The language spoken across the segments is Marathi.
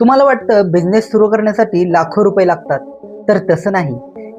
तुम्हाला वाटतं बिझनेस सुरू करण्यासाठी लाखो रुपये लागतात? तर तसं नाही.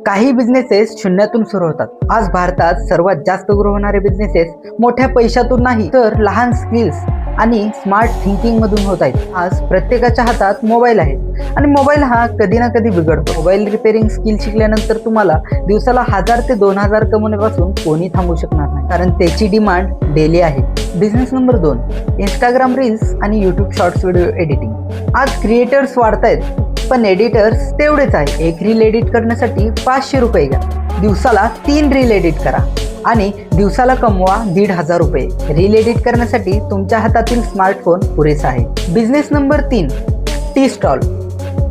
काही बिझनेसेस शून्यातून सुरू होतात. आज भारतात सर्वात जास्त ग्रो होणारे बिझनेसेस मोठ्या पैशातून नाही तर लहान स्किल्स आणि स्मार्ट थिंकिंग मधून होत आहेत. आज प्रत्येकाच्या हातात मोबाईल आहे. आणि मोबाईल हा कधी ना कधी बिघडतो. मोबाईल रिपेअरिंग स्किल शिकल्यानंतर तुम्हाला दिवसाला हजार ते दोन हजार कमवण्यापासून कोणी थांबू शकणार नाही. कारण त्याची डिमांड डेली आहे. बिझनेस नंबर दोन इंस्टाग्राम रील्स आणि यूट्यूब शॉर्ट्स व्हिडिओ एडिटिंग आज क्रिएटर्स वाढत आहेत पण एडिटर्स तेवढेच आहे. एक रील एडिट करण्यासाठी पाचशे रुपये घ्या. दिवसाला तीन रील एडिट करा. आणि दिवसाला कमवा दीड हजार रुपये. रील एडिट करण्यासाठी तुमच्या हातातील स्मार्टफोन पुरेसा आहे. बिझनेस नंबर तीन टी स्टॉल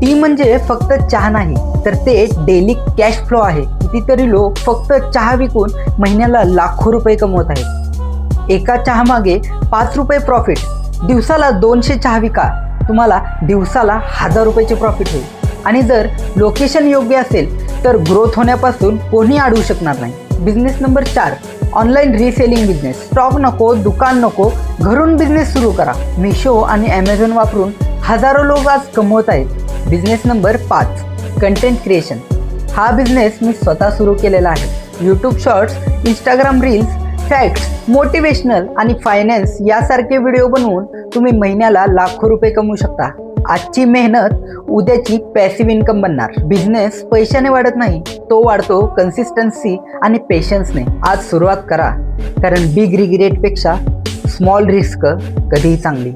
टी म्हणजे फक्त चहा नाही तर ते डेली कॅश फ्लो आहे. कितीतरी लोक फक्त चहा विकून महिन्याला लाखो रुपये कमवत आहेत. एका चहामागे पाच रुपये प्रॉफिट दिवसाला दोनशे चहा विका. तुम्हाला दिवसाला हजार रुपयाचे प्रॉफिट होईल. आणि जर लोकेशन योग्य असेल तर ग्रोथ होण्यापासून कोणी अडवू शकणार नाही. बिझनेस नंबर चार ऑनलाईन रिसेलिंग बिझनेस स्टॉक नको दुकान नको घरून बिझनेस सुरू करा. मिशो आणि ॲमेझॉन वापरून हजारो लोक आज कमवत आहेत. बिझनेस नंबर पाच कंटेंट क्रिएशन हा बिझनेस मी स्वतः सुरू केलेला आहे. YouTube shorts Instagram reels facts motivational आणि फायनान्स यासारखे व्हिडिओ बनवून तुम्ही महिन्याला लाखो रुपये कमवू शकता. आजची मेहनत उद्याची पॅसिव्ह इन्कम बनणार. बिझनेस पैशाने वाढत नाही तो वाढतो कन्सिस्टन्सी आणि पेशन्सने आज सुरुवात करा कारण बिग रिग्रेटपेक्षा स्मॉल रिस्क कधीही चांगली.